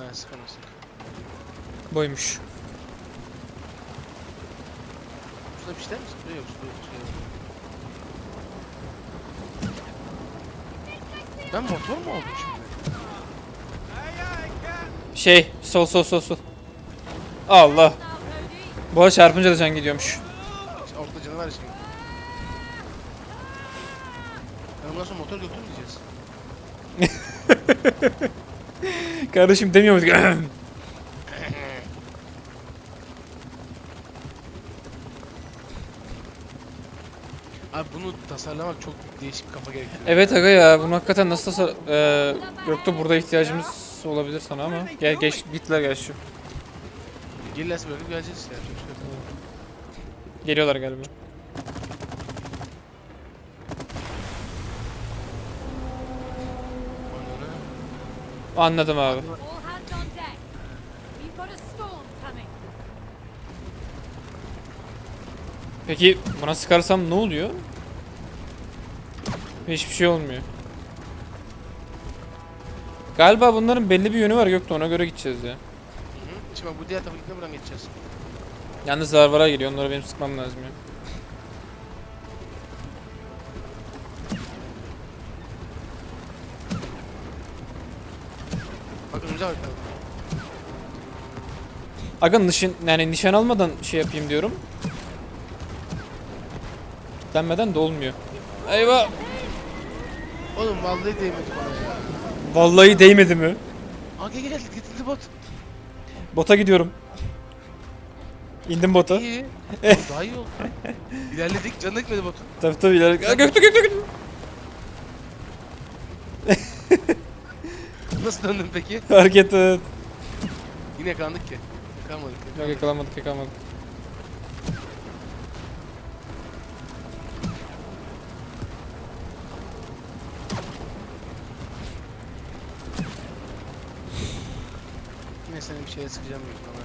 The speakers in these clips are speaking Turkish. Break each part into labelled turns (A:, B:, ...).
A: Ha sıkama sık.
B: Boymuş.
A: Şurada bir şeyler mi sıkıyor? Yok şurada bir şey yok. Ben motor mu oldum şimdi?
B: Şey sol sol sol sol. Allah. Arada çarpınca da can gidiyormuş.
A: Ortada canavar işte. Ben bundan sonra motor götür mü diyeceğiz?
B: Kardeşim demiyor muyduk?
A: Abi bunu tasarlamak çok değişik kafa gerektiriyor.
B: evet aga ya bunu hakikaten nasıl tasar... Ee, yoktu burada ihtiyacımız olabilir sana ama. Gel geç gitler gel şu.
A: Gelirlerse böyle geleceğiz bir şey.
B: Geliyorlar galiba.
C: Storm coming.
B: Peki buna sıkarsam ne oluyor? Hiçbir şey olmuyor. Galiba bunların belli bir yönü var Gökte ona göre gideceğiz ya.
A: Şimdi bu diğer tarafa gitme buradan geçeceğiz.
B: Yalnız zarvara geliyor onları benim sıkmam lazım ya. Aga nişan, yani nişan almadan şey yapayım diyorum. Denmeden de olmuyor. Eyvah!
A: Oğlum vallahi değmedi bana ya.
B: Vallahi değmedi mi?
A: Aa gel getirdi bot.
B: Bota gidiyorum. İndim bota.
A: İyi. Daha iyi oldu. İlerledik canı gitmedi botun.
B: Tabii tabii ileri. Aa, Gökte Gökte Gökte.
A: Nasıl döndün peki?
B: Hareket et.
A: Yine yakalandık ki. Yakalanmadık.
B: Yok yakalanmadık.
A: Yine seni bir şeye sıkacağım büyük ihtimalle.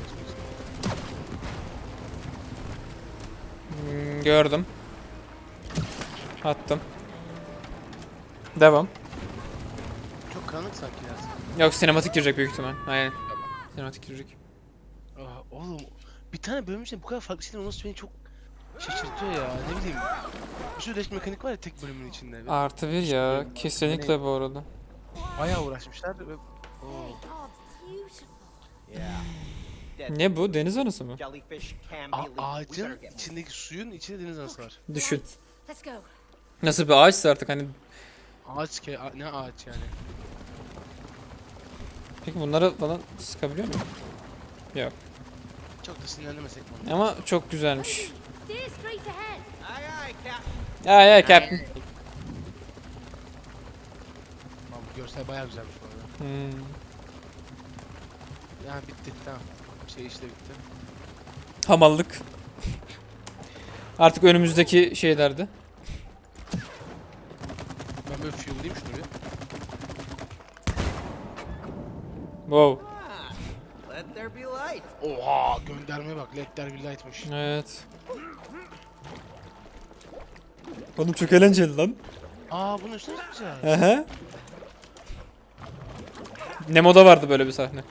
B: Hmm, gördüm. Attım. Devam.
A: Çok karanlık sanki ya.
B: Yok sinematik girecek büyük ihtimal. Aynen. Sinematik girecek.
A: Oğlum bir tane bölüm için bu kadar farklı şeyler olması beni çok şaşırtıyor ya. Ne bileyim. Bir sürü değişik mekanik var ya tek bölümün içinde.
B: Artı bir ya. Kesinlikle bu arada.
A: Bayağı uğraşmışlar ve...
C: Oh,
B: Ne bu? Deniz anası mı?
A: A- ağacın içindeki suyun içinde deniz anası var.
B: Düşün. Nasıl bir ağaçsa artık hani.
A: Ağaç a- ne ağaç yani.
B: Peki bunları falan sıkabiliyor muyum?
A: Çok da sinirlenmesek onu?
B: Ama çok güzelmiş.
D: Aye, aye, Captain.
B: Ya ya Captain.
A: Tamam bu görsel bayağı güzelmiş bu arada.
B: Hmm.
A: Yani bitti tamam. Şey işte bitti.
B: Hamallık. Artık önümüzdeki şeylerde.
A: Ben böyle fuel'layayım şunu bir.
B: Wow.
D: Let there be light.
A: Oha göndermeye bak. Ledler bir light'mış.
B: Evet. Oğlum çok eğlenceli lan.
A: Aa bunun üstüne güzel.
B: Aha. Nemo'da vardı böyle bir sahne.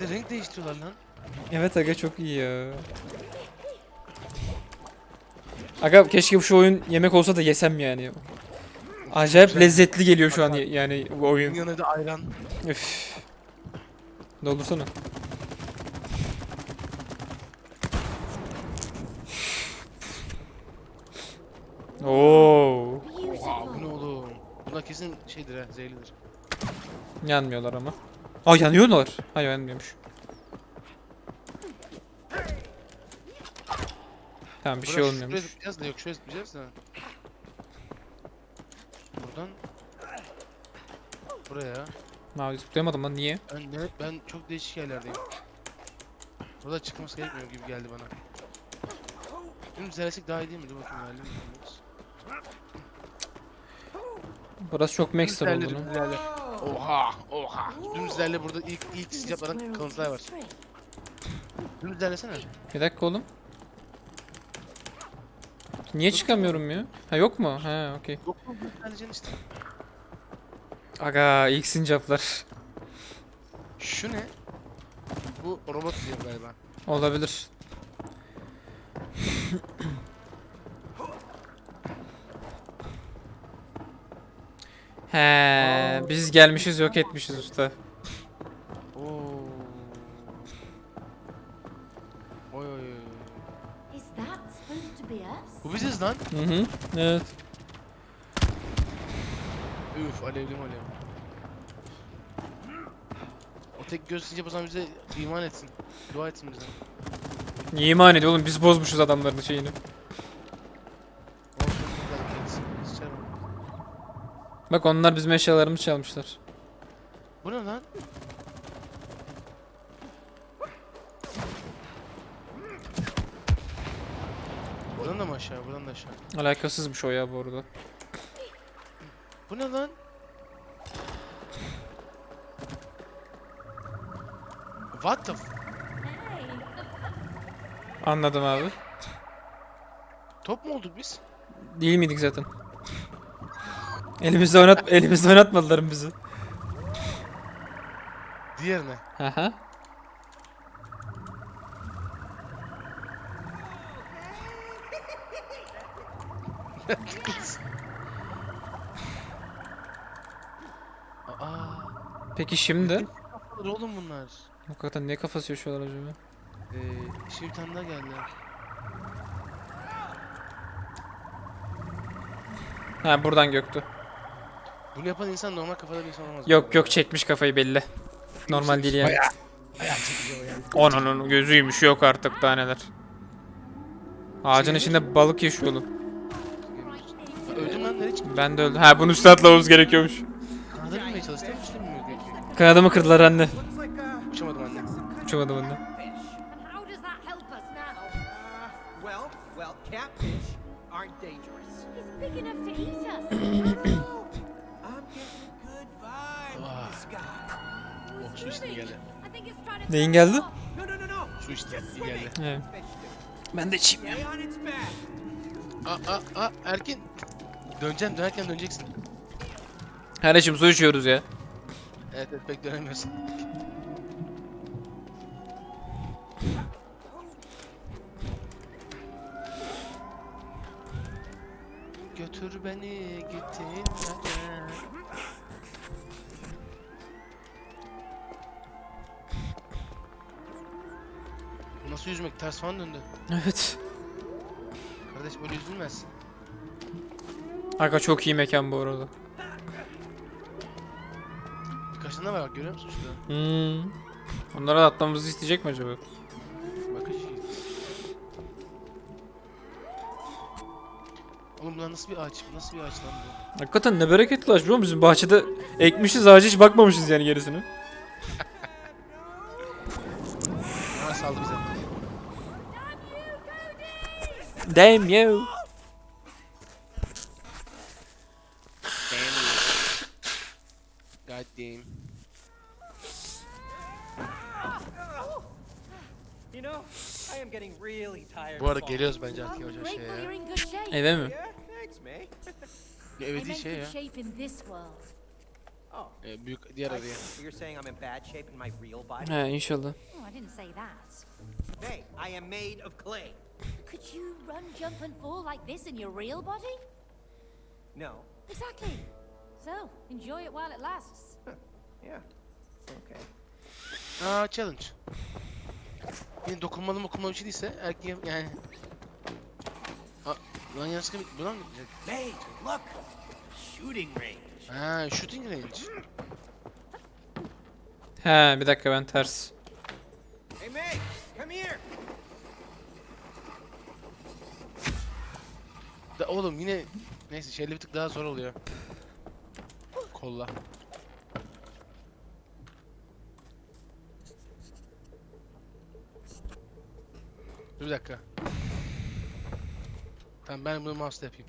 A: Bir de renk değiştiriyorlar lan.
B: Evet aga çok iyi ya. Aga keşke şu oyun yemek olsa da yesem yani. Acayip lezzetli geliyor şu an yani bu oyun.
A: yanında da ayran.
B: Üf. Doldursana. Oo.
A: Oha bu ne oğlum. Bunlar kesin şeydir ha zehirlidir.
B: Yanmıyorlar ama. Aa yanıyorlar. Hayır yanmıyormuş. Tamam bir şey olmuyormuş.
A: Şuraya zıplayacağız da yok şuraya zıplayacağız da. Buradan. Buraya.
B: Mavi zıplayamadım lan niye?
A: Ben, ne, ben çok değişik yerlerdeyim. Burada çıkması gerekmiyor gibi geldi bana. Şimdi zerresek daha iyi değil mi? Dur bakayım ilerleyelim.
B: Burası çok
A: Dümdüz
B: Maxter
A: ilerle,
B: oldu
A: dümdüz
B: lan.
A: ilerle. Oha! Oha! Dümdüz ilerle burada ilk ilk sincaplardan
C: Squirrels
A: kalıntılar var. Dümdüz ilerlesene.
B: Bir dakika oğlum. Niye çıkamıyorum ya? Ha yok mu? Ha okey.
A: Yok mu? Dümdüz ilerleyeceksin işte.
B: Aga ilk sincaplar.
A: Şu ne? Bu robot diyor galiba.
B: Olabilir. He, biz gelmişiz yok etmişiz usta.
A: Oo. Oy oy oy. Bu biziz lan.
B: Hı hı. Evet.
A: Üf alevlim alev. O tek göz sincap o zaman bize iman etsin. Dua etsin bize.
B: Niye iman ediyor oğlum biz bozmuşuz adamların şeyini.
A: Olsun. Sıçarım.
B: Bak onlar bizim eşyalarımızı çalmışlar.
A: Bu ne lan? Buradan da mı aşağı? Buradan da aşağı.
B: Alakasızmış o ya bu arada.
A: Bu ne lan? What the f-
B: Anladım abi.
A: Top mu olduk biz?
B: Değil miydik zaten? Elimizde oynat elimizde oynatmadılar bizi?
A: Diğerine.
B: Aha.
A: Aa,
B: Peki şimdi?
A: kafalar oğlum bunlar.
B: Hakikaten ne kafası yaşıyorlar acaba?
A: Ee, şimdi bir tane daha geldi.
B: Ha buradan göktü.
A: Bunu yapan insan normal kafada bir insan olmaz.
B: Yok yok çekmiş kafayı belli. Normal değil yani.
A: Bayağı. Bayağı çekici o yani.
B: Onun gözüymüş yok artık daha neler. Ağacın
A: Şey
B: içinde balık yaşıyor oğlum.
A: Aa, Öldüm lan nereye çıktım?
B: Ben de öldüm. Ha bunu üstüne atlamamız gerekiyormuş.
A: Kanada binmeye binmiyor gerekiyor.
B: Kanadımı kırdılar anne.
A: Uçamadım anne.
B: Uçamadım anne.
D: fish.
C: and how does that help us now?
D: Well, well, catfish aren't dangerous.
C: He's big enough to eat us.
D: I'm getting a good vibe from this guy.
A: Oh su işte iyi geldi.
C: I think it's trying to
B: Neyin geldi?
A: Su iyi geldi.
B: Evet. Ben de içeyim ya.
A: Aa aa aa Erkin. Döneceksin dönerken döneceksin.
B: Kardeşim su içiyoruz ya.
A: Evet evet pek dönemiyorsun. Götür beni gittin nereye? Nasıl yüzmek? Ters falan döndü.
B: Evet.
A: Kardeş böyle yüzülmez.
B: Aga çok iyi mekan bu arada.
A: Tane var bak görüyor musun şurada?
B: Hmm. Onlara da atlamamızı isteyecek mi acaba?
A: Bakış. Oğlum bu nasıl bir ağaç? Bu Nasıl bir ağaç lan bu?
B: Hakikaten ne bereketli ağaç biliyor musun? Bizim bahçede ekmişiz ağacı hiç bakmamışız yani gerisine.
A: Ha saldı bize.
B: Damn you.
A: Damn you. God damn.
D: You know, I am getting really tired.
A: Bu arada geliyoruz bence artık
C: grateful
A: şeye ya.
C: you're in good shape.
B: Eve mi?
A: Evet
C: meant
A: şey ya.
C: good shape in this world.
D: Oh,
A: Ee, büyük diğer araya.
D: you're saying I'm in bad shape in my real body?
B: He inşallah.
C: Oh, I didn't say that.
D: Hey, I am made of clay.
C: Could you run, jump, and fall like this in your real body?
D: No.
C: Exactly. So, enjoy it while it lasts.
D: Yeah. Okay.
A: Aa challenge. Yine dokunmalı mı dokunmalı bir şey değilse erkeğe yani. Aa, lan yanlışlıkla bir- buna mı gidecek?
D: May, look. Shooting range.
A: Ha shooting range.
B: He bir dakika ben ters.
D: Hey, May, come here.
A: Da, oğlum yine neyse şeyle bir tık daha zor oluyor. Kolla. Dur bir dakika. Tamam ben bunu mouse'la yapayım.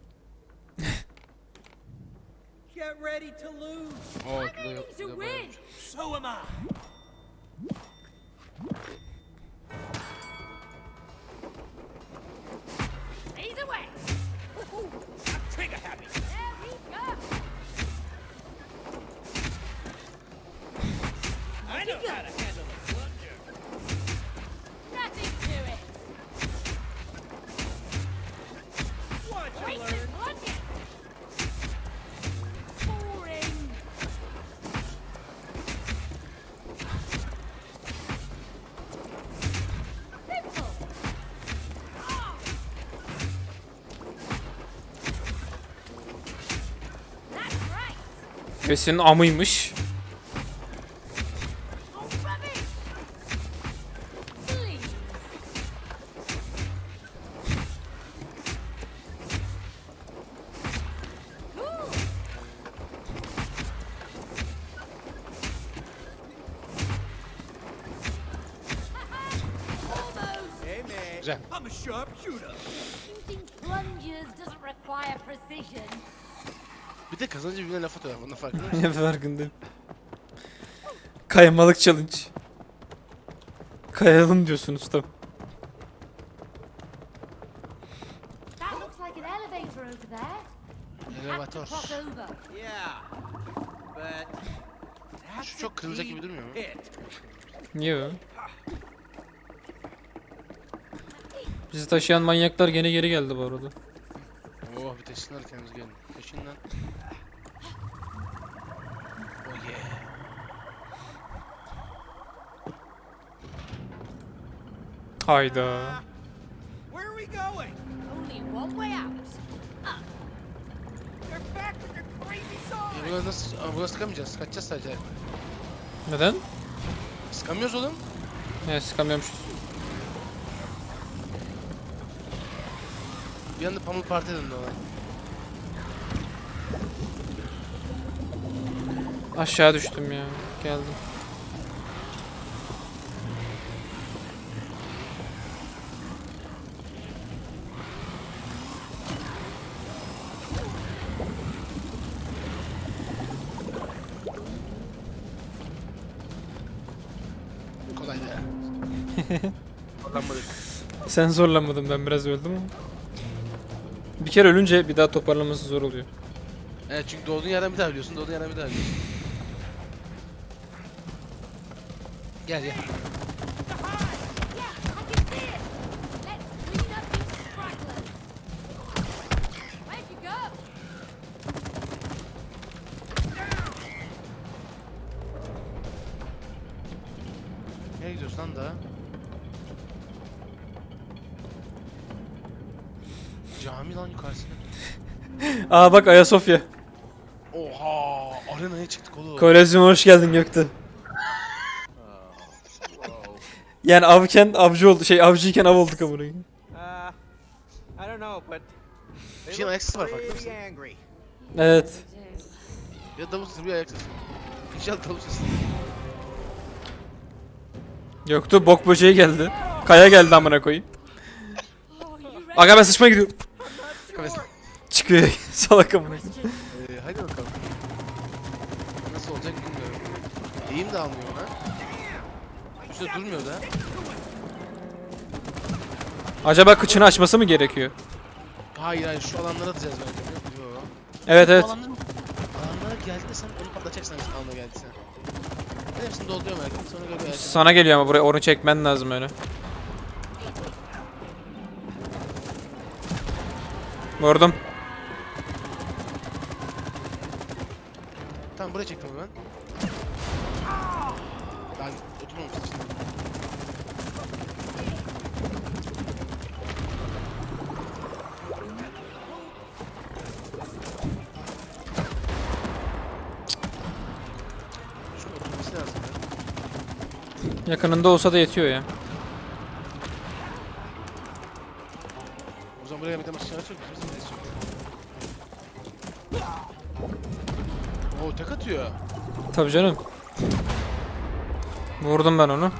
D: Get ready to lose.
A: Oo,
C: I'm aiming to win.
D: So am I.
B: Ve senin amıymış. Kaymalık challenge. Kayalım diyorsun usta.
C: That looks like an elevator
A: Şu çok kırılacak gibi durmuyor mu?
B: Niye? Bizi taşıyan manyaklar gene geri geldi bu arada.
A: Oh bir taşınlar kendimiz gelin. Taşın lan. Oh yeah.
B: Hayda.
D: Where are we going?
C: Only one way out.
D: They're back with their crazy
A: E
D: song.
A: buna nasıl, buna sıkamayacağız. Kaçacağız sadece.
B: Neden?
A: Sıkamıyoruz oğlum.
B: Ne sıkamıyormuşuz.
A: Bir anda pamuk parti döndü olay.
B: Aşağı düştüm ya. Geldim.
A: Kolay ya. Kullanmadık.
B: Sen zorlamadın ben biraz öldüm ama. Bir kere ölünce bir daha toparlaması zor oluyor.
A: Evet çünkü doğduğun yerden bir daha ölüyorsun, doğduğun yerden bir daha ölüyorsun. Gel gel.
B: Aa bak Ayasofya.
A: Oha! Arenaya çıktık oğlum.
B: Kolezyum hoş geldin Gökte. Yani avken avcı oldu. Şey avcıyken av olduk amına koyayım.
D: Uh, I don't know, but
A: Bir şeyin var farkında mısın?
D: angry.
B: Evet.
A: Ya davul sesi bir ayak sesi. İnşallah davul sesi.
B: Yoktu bok böceği geldi. Kaya geldi amına koyayım.
C: Oh?
B: Aga ben sıçmaya gidiyorum.
A: Kafes.
B: Çıkıyor salak amına.
A: Ee, hadi bakalım. Nasıl olacak bilmiyorum. Eğim de almıyor ona. Üstüne durmuyor da.
B: Acaba kıçını açması mı gerekiyor?
A: Hayır hayır şu alanlara atacağız bence.
B: Evet evet.
A: Alanlara geldi de sen onu patlatacaksın hangi alana geldiyse. Ben hepsini dolduruyorum herkes sonra göre ayakta.
B: Sana geliyor ama buraya onu çekmen lazım öyle. Vurdum.
A: Tamam buraya çektim ben. Ben oturmamıştım işte.
B: Yakınında olsa da yetiyor ya. Tabii canım. Vurdum ben onu.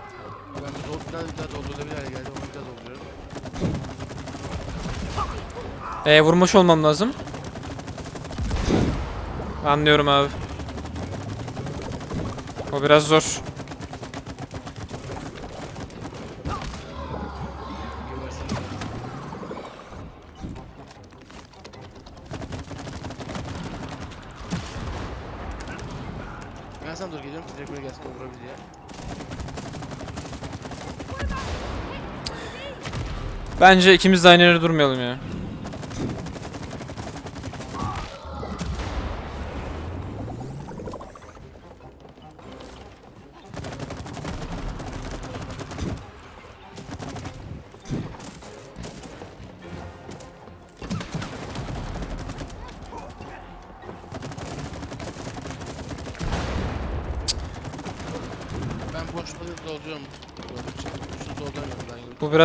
A: Ben bir daha, bir daha geldi. Onu bir daha dolduruyorum.
B: E vurmuş olmam lazım. Anlıyorum abi. O biraz zor.
A: Ben sana doğru geliyorum direkt buraya gelsin vurabilir ya.
B: Bence ikimiz de aynı yere durmayalım ya.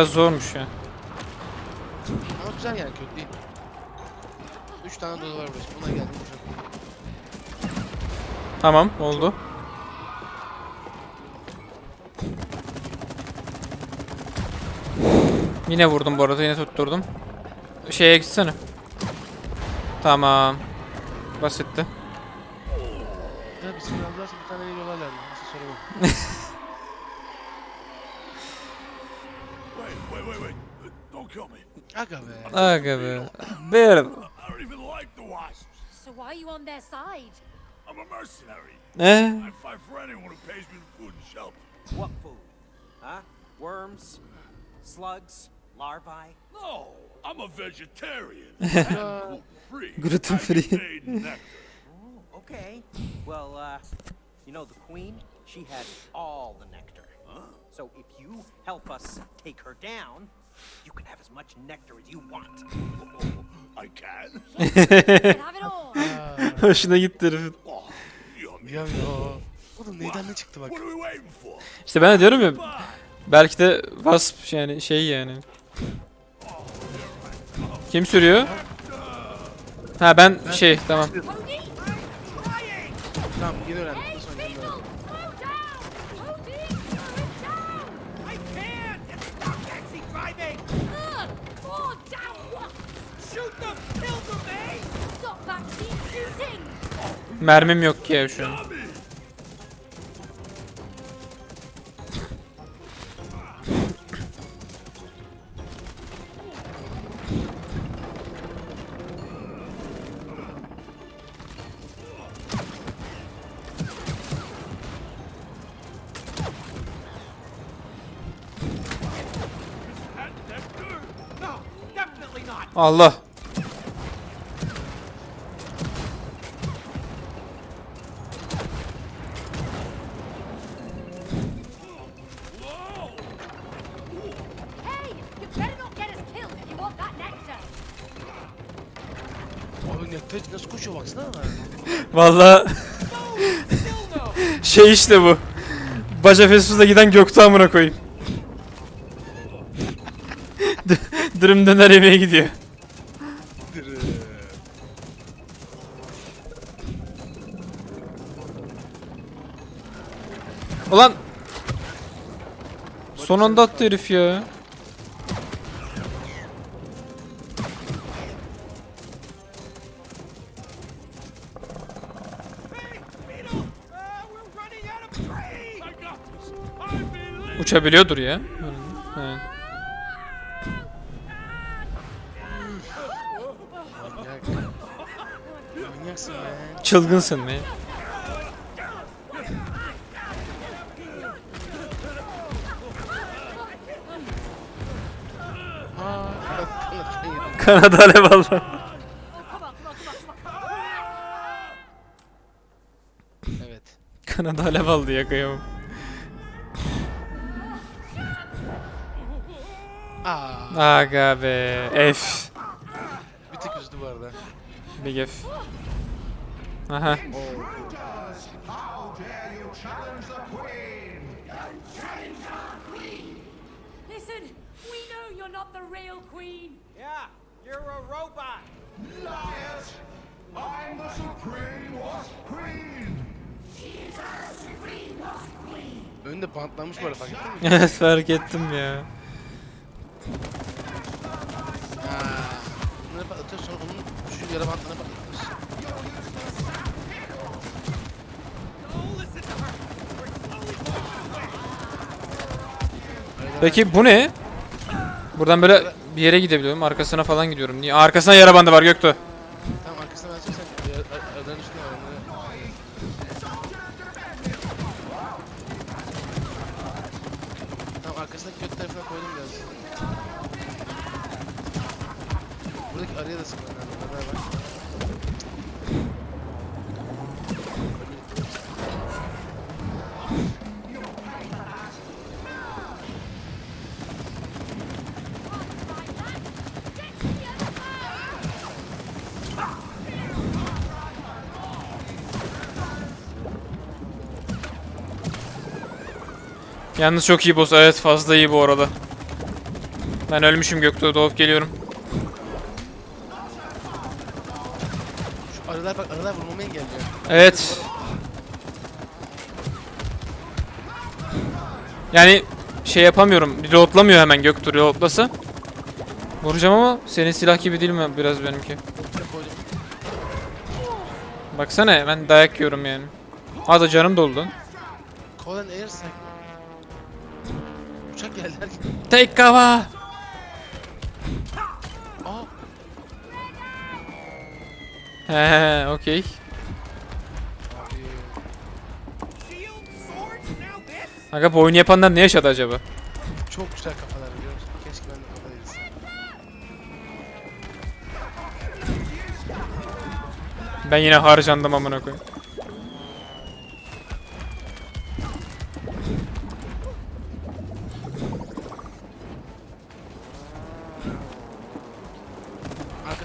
B: Biraz zormuş ya.
A: Ama güzel yani kötü değil. 3 tane dolu var burası. Buna geldim boşalttım.
B: Tamam oldu. Yine vurdum bu arada yine tutturdum. Şeye gitsene. Tamam. Basitti.
A: Ya sinyal aldılarsa bir tane yolarlar mı? Nasıl soru bu?
E: Wait, wait, wait, wait. Don't kill me.
A: Aga be.
B: Aga be. Bir.
E: I don't even like the wasps.
C: So why are you on their side?
E: I'm a mercenary.
B: Ne?
E: I fight for anyone who pays me the food and shelter.
D: What food? Huh? Worms? Slugs? Larvae?
E: No, I'm a vegetarian. Gluten free.
B: Gluten
E: I
B: free.
E: get paid in nectar.
D: Oh, okay. Well, uh, you know, the queen, she had all the nectar. So if you help us take her down, you can have as much nectar as you want.
E: I can.
C: Have it all.
B: Hoşuna gitti herifin.
E: Oh, yummy.
A: Ya ya. Oğlum neyden ne çıktı bak.
E: What are we waiting for?
B: İşte ben de diyorum ya belki de Wasp yani şey yani. Kim sürüyor? Ha ben şey tamam.
A: Tamam yeni öğrendim.
B: Mermim yok ki ya şu an. Allah.
A: Nasıl koşuyor baksana.
D: No!
B: şey işte bu. Baca Festus'la giden Göktuğ amına koyayım. Dürüm döner yemeğe gidiyor. Ulan Son anda attı herif ya. Uçabiliyordur ya. Evet.
A: Manyak. Manyaksın be.
B: Çılgınsın
A: yedim.
B: Kanada alev aldı.
A: Evet.
B: Kanada alev aldı ya kıyamam. Aga be. F.
A: bir tık üzdü bu arada.
B: Big F. Aha.
C: Listen, we know you're not the real queen.
D: Yeah, you're a robot!
F: Liars! I'm the Supreme Wasp Queen!
A: Önünde bantlanmış bu arada fark ettin mi?
B: Evet fark ettim ya.
D: We're slowly
B: Peki bu ne? Buradan böyle bir yere gidebiliyorum. Arkasına falan gidiyorum. Niye? Arkasına yara bandı var Göktuğ. Yalnız çok iyi boss. Evet fazla iyi bu arada. Ben ölmüşüm Göktuğ doğup geliyorum.
A: Şu arılar bak arılar vurmamı engelliyor.
B: Evet. Yani şey yapamıyorum. Reloadlamıyor hemen Göktuğ reloadlasa. Vuracağım ama senin silah gibi değil mi biraz benimki? Baksana ben dayak yiyorum yani. Aa da canım doldu.
A: Colin Air Strike. Uçak geldi her gibi.
B: Take cover.
A: Aa.
B: He, okey. Aga bu oyunu yapanlar ne yaşadı acaba?
A: Çok güzel kafalar biliyor musun? Keşke ben de kafa edilsem.
B: Ben yine harcandım amına koyayım.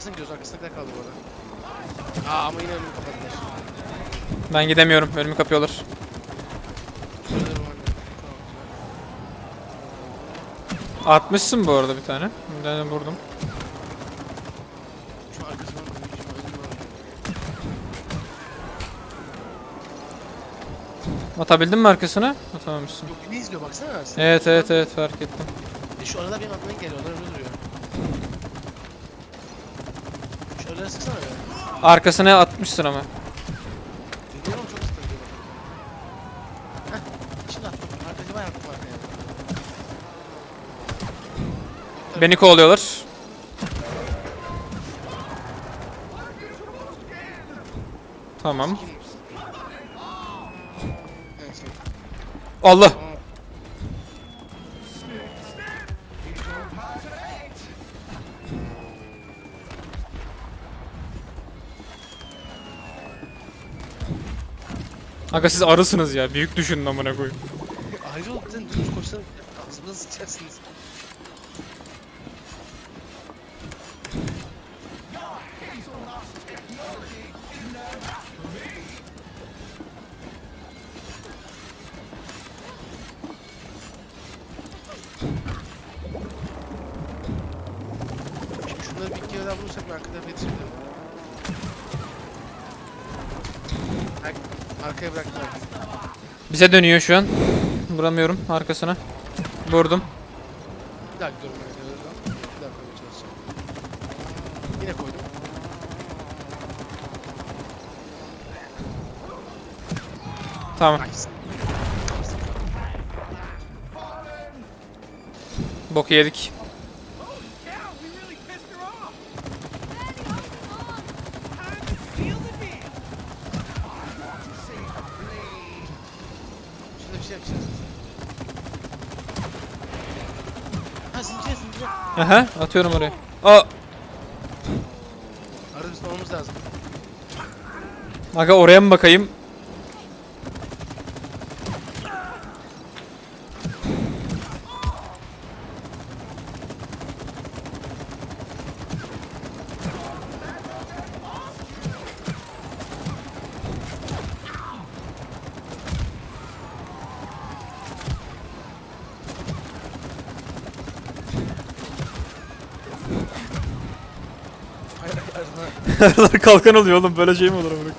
A: Arkasına gidiyoruz. Arkasına kaldı bu arada. Aa ama yine önümü kapadılar.
B: Ben gidemiyorum. Önümü kapıyorlar. Atmışsın bu arada bir tane. Bir tane vurdum.
A: Şu?
B: Atabildin mi arkasına? Atamamışsın.
A: Yok beni izliyor baksana. Sen.
B: Evet evet evet fark ettim.
A: E, şu arada benim aklıma geliyor. Onlar öyle duruyor. Arada sıksana be.
B: Arkasına atmışsın ama.
A: Musun? Çok sıkıntı. Heh. Şimdi attım. Arkacı bayağı attım arkaya.
B: Beni kovalıyorlar. Tamam.
A: Evet.
B: Allah. Aga siz arısınız ya. Büyük düşünün amına koyayım.
A: Ayrıca olup sen düz koşsan ağzımıza sıçarsınız.
B: Bize dönüyor şu an. Vuramıyorum arkasına. Vurdum.
A: Bir de oradan. Bir koymaya çalışacağım. Yine koydum.
B: Tamam.
A: Nice.
B: Boku yedik.
A: Şurada bir şey yapacağız. Ha zincire zincire.
B: Aha atıyorum oraya. Aa.
A: Arada lazım.
B: Aga oraya mı bakayım? Aralar kalkan oluyor oğlum böyle şey mi olur amına?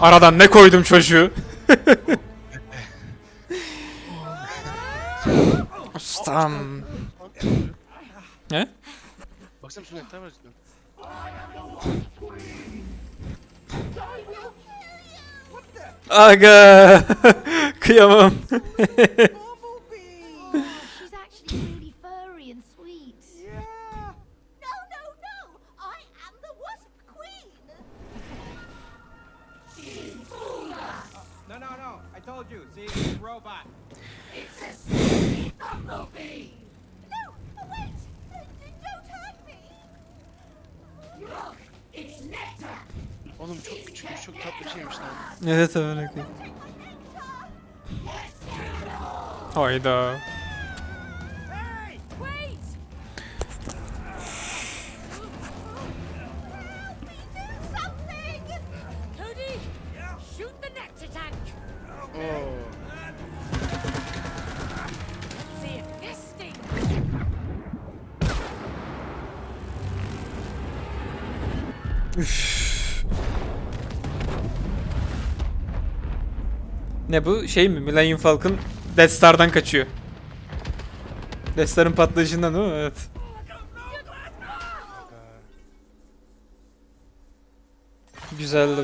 B: Aradan ne koydum çocuğu? Ustam.
A: Yeter var cidden.
B: Aga. Kıyamam. Evet okey. Hayda. Ne bu? Şey mi? Millennium Falcon Death Star'dan kaçıyor. Death Star'ın patlayışından değil mi? Evet. Güzeldi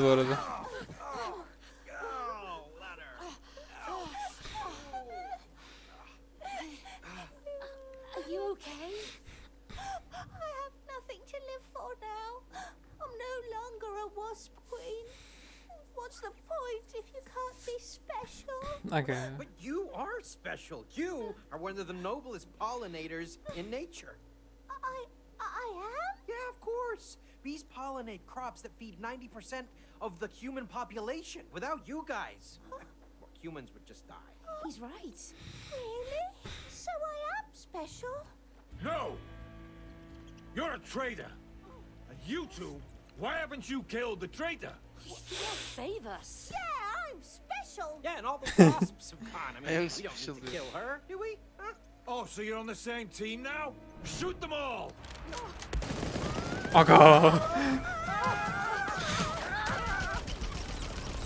C: special?
B: Aga.
D: But you are special. You are one of the noblest pollinators in nature.
C: I I am?
D: Yeah, of course. Bees pollinate crops that feed 90% of the human population. Without you guys, well, humans would just die.
C: He's right. Really? So I am special?
E: No! You're a traitor! And you two, why haven't you killed the traitor?
C: Save us. Yeah, I'm special.
D: Yeah, and all the wasps have gone. I
A: I am
D: mean, we don't need
A: dude.
D: to kill her, do we? Huh?
E: Oh, so you're on the same team now? Shoot them all!
B: Aga.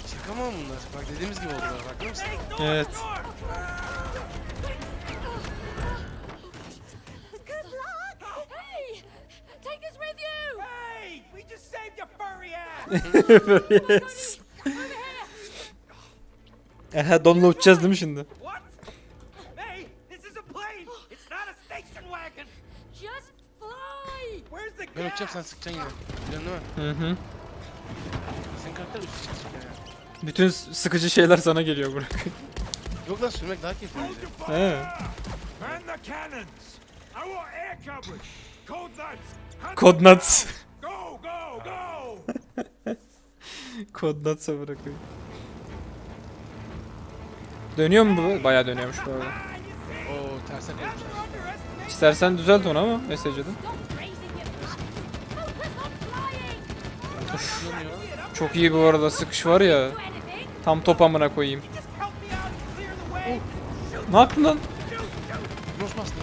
A: Şaka mı bunlar? Bak dediğimiz gibi oldular. Bakar mısın?
B: Evet.
C: Good luck. Hey, take us with you.
D: Hey, we just saved your furry ass!
C: Here.
B: Ehe donla uçacağız değil mi şimdi?
D: what? Hey, this is a plane! It's not a station wagon!
C: Just fly.
D: Where's the
A: Ben
D: gas?
A: sen sıkacaksın yine. Biliyorsun değil mi?
B: Hı hı.
A: Senin karakter üstü çıkacak yani.
B: Bütün sıkıcı şeyler sana geliyor Burak.
A: Yok lan sürmek daha keyifli bence.
B: He.
E: Man the cannons! I want air coverage! Code nuts! Go!
B: Codenuts'a bırakıyor. Dönüyor mu bu? Bayağı dönüyormuş bu arada.
A: Oo terse koymuşlar.
B: İstersen düzelt onu ama mesajını. Çok iyi bu arada sıkış var ya. Tam top amına koyayım. Ne yaptın lan?
A: Nos bastın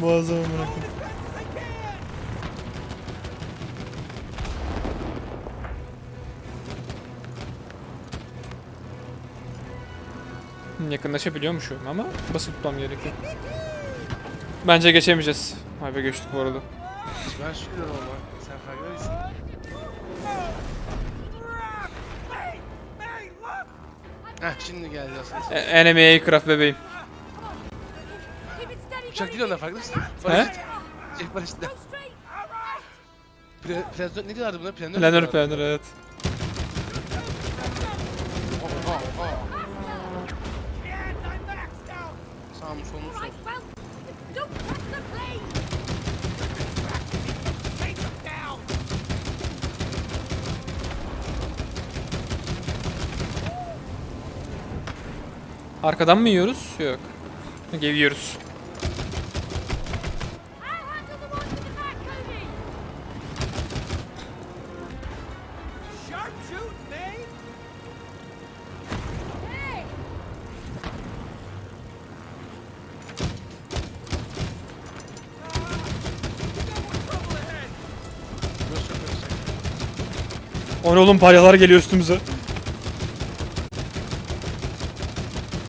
B: Muazzam
D: can!
B: Hı, Yakınlaşabiliyormuşum ama basıp tutmam gerekiyor. Bence geçemeyeceğiz. Vay be geçtik bu arada.
A: Ben şükürler ama. Sen farkında değilsin.
D: Hey! Hey, look!
A: Heh şimdi geldi aslında.
B: E enemy aircraft bebeğim.
A: Uçak değil onlar farkında mısın?
B: He?
A: Paraşüt. Şey paraşütle. Pre, planör, ne diyorlardı buna? Planör.
B: Planör
A: diyorlardı?
B: planör evet.
A: Aa, aa, aa. Sağ mı sol mu sol?
B: Arkadan mı yiyoruz? Yok. Geviyoruz. Oğlum palyalar geliyor üstümüze.